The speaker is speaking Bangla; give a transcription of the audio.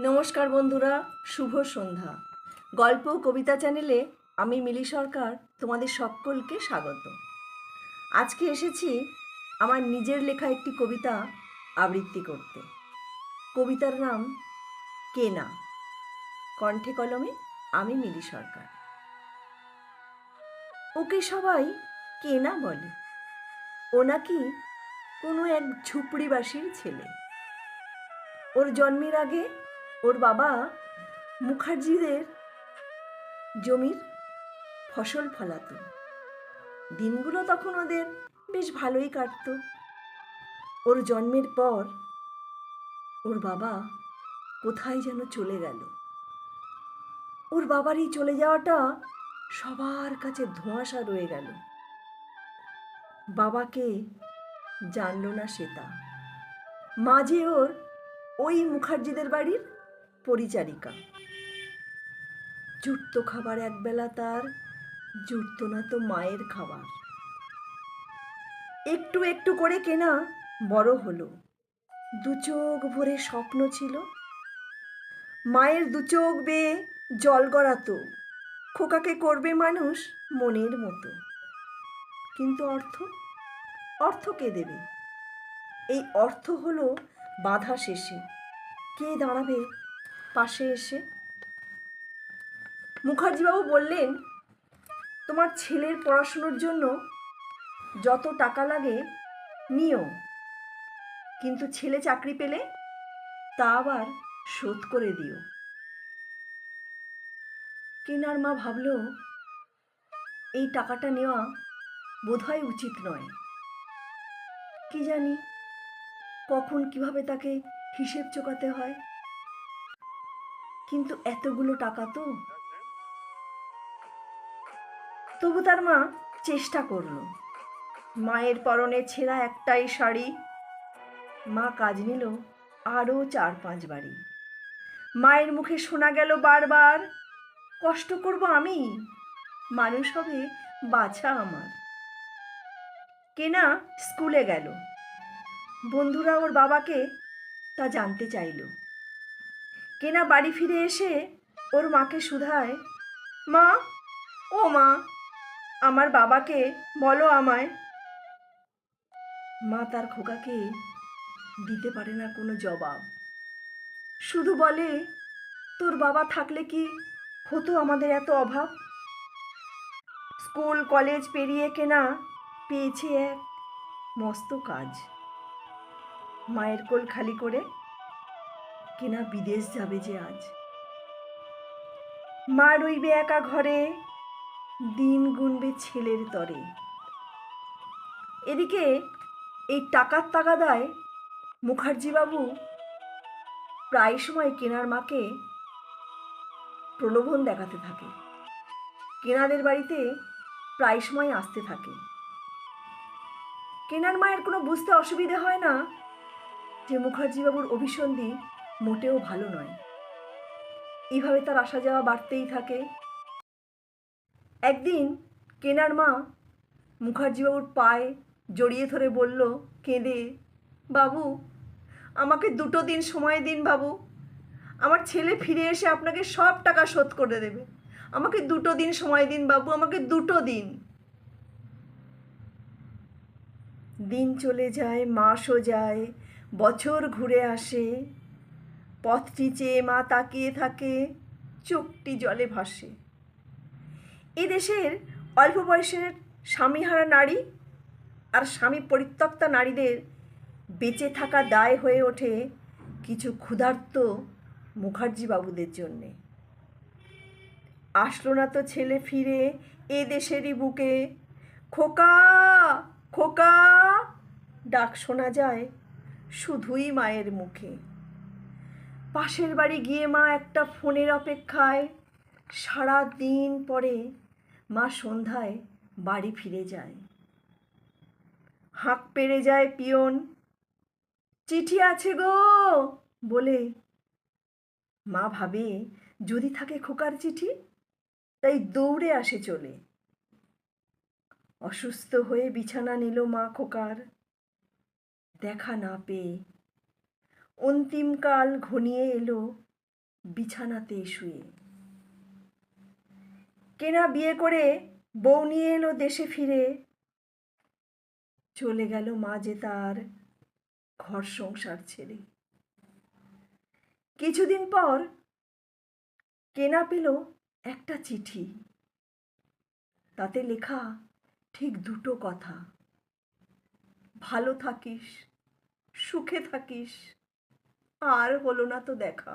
নমস্কার বন্ধুরা, শুভ সন্ধ্যা। গল্প কবিতা চ্যানেলে আমি মিলি সরকার তোমাদের সকলকে স্বাগত। আজকে এসেছি আমার নিজের লেখা একটি কবিতা আবৃত্তি করতে। কবিতার নাম কেনা কণ্ঠে কলমে আমি মিলি সরকার। ওকে সবাই কেনা বলে? ও নাকি কোনো এক ঝুপড়িবাসীর ছেলে? ওর জন্মের আগে ওর বাবা মুখার্জিদের জমির ফসল ফলাতো। দিনগুলো তখন ওদের বেশ ভালোই কাটতো। ওর জন্মের পর ওর বাবা কোথায় যেন চলে গেল। ওর বাবারই চলে যাওয়াটা সবার কাছে ধোঁয়াশা রয়ে গেল। বাবাকে জানলো না সেটা মাঝে ওর ওই মুখার্জিদের বাড়ির পরিচারিকা। জুটত খাবার একবেলা তার, জুটত না তো মায়ের খাবার। একটু একটু করে কেনা বড় হলো। দু চোখ ভরে স্বপ্ন ছিল। মায়ের দু চোখ বেয়ে জল গড়াতো। খোকাকে করবে মানুষ মনের মতো। কিন্তু অর্থ? অর্থ কে দেবে? এই অর্থ হলো বাধা শেষে। কে দাঁড়াবে পাশে এসে। মুখার্জিবাবু বললেন, তোমার ছেলের পড়াশুনোর জন্য যত টাকা লাগে, নিও। কিন্তু ছেলে চাকরি পেলে তা আবার শোধ করে দিও। কেনার মা ভাবল, এই টাকাটা নেওয়া বোধহয় উচিত নয়। কি জানি কখন কীভাবে তাকে হিসেব চোকাতে হয়। কিন্তু এতগুলো টাকা তো? তবু তার মা চেষ্টা করল। মায়ের পরনে ছেঁড়া একটাই শাড়ি। মা কাজ নিল আরও চার পাঁচ বাড়ি। মায়ের মুখে শোনা গেল বারবার, কষ্ট করব আমি? মানুষ হবে বাছা আমার। কেনা স্কুলে গেল। বন্ধুরা ওর বাবাকে তা জানতে চাইল। কেনা বাড়ি ফিরে এসে ওর মাকে শুধায়, মা, ও মা, আমার বাবাকে বলো আমায়। মা তার খোকাকে দিতে পারে না কোনো জবাব। শুধু বলে, তোর বাবা থাকলে কি হতো আমাদের এত অভাব? স্কুল, কলেজ পেরিয়ে কেনা পেয়েছে এক মস্ত কাজ। মায়ের কোল খালি করে কেনা বিদেশ যাবে যে আজ। মা রইবে একা ঘরে, দিন গুনবে ছেলের তরে। এদিকে এই টাকার তাগাদায় মুখার্জিবাবু প্রায় সময় কেনার মাকে প্রলোভন দেখাতে থাকে। কেনাদের বাড়িতে প্রায় সময় আসতে থাকে। কেনার মায়ের কোনো বুঝতে অসুবিধে হয় না যে মুখার্জিবাবুর অভিসন্ধি মোটেও ভালো নয়। এইভাবে তার আসা যাওয়া বাড়তেই থাকে। একদিন কেনার মা মুখার্জিবাবুর পায়ে জড়িয়ে ধরে বলল, কেঁদে, বাবু, আমাকে দুটো দিন সময় দিন বাবু। আমার ছেলে ফিরে এসে আপনাকে সব টাকা শোধ করে দেবে। আমাকে দুটো দিন সময় দিন বাবু, আমাকে দুটো দিন। দিন চলে যায়, মাসও যায়, বছর ঘুরে আসে। পথটি চেয়ে মা তাকিয়ে থাকে, চোখটি জলে ভাসে। এ দেশের অল্প বয়সের স্বামীহারা নারী আর স্বামী পরিত্যক্তা নারীদের বেঁচে থাকা দায় হয়ে ওঠে কিছু ক্ষুধার্ত মুখার্জি বাবুদের জন্যে। আসলো না তো ছেলে ফিরে এ দেশেরই বুকে। খোকা খোকা, ডাক শোনা যায় শুধুই মায়ের মুখে। পাশের বাড়ি গিয়ে মা একটা ফোনের অপেক্ষায় সারা দিন পরে মা সন্ধ্যায় বাড়ি ফিরে যায়। হাঁক পেরে যায় পিয়ন, চিঠি আছে গো! বলে, মা ভাবে যদি থাকে খোকার চিঠি, তাই দৌড়ে আসে চলে। অসুস্থ হয়ে বিছানা নিল মা খোকার। দেখা না পেয়ে অন্তিমকাল ঘনিয়ে এলো বিছানাতে শুয়ে। কেনা বিয়ে করে বউ নিয়ে এলো দেশে ফিরে। চলে গেল মা যে তার ঘর সংসার ছেড়ে। কিছুদিন পর কেনা পেল একটা চিঠি। তাতে লেখা ঠিক দুটো কথা। ভালো থাকিস, সুখে থাকিস আর হলো না তো দেখা।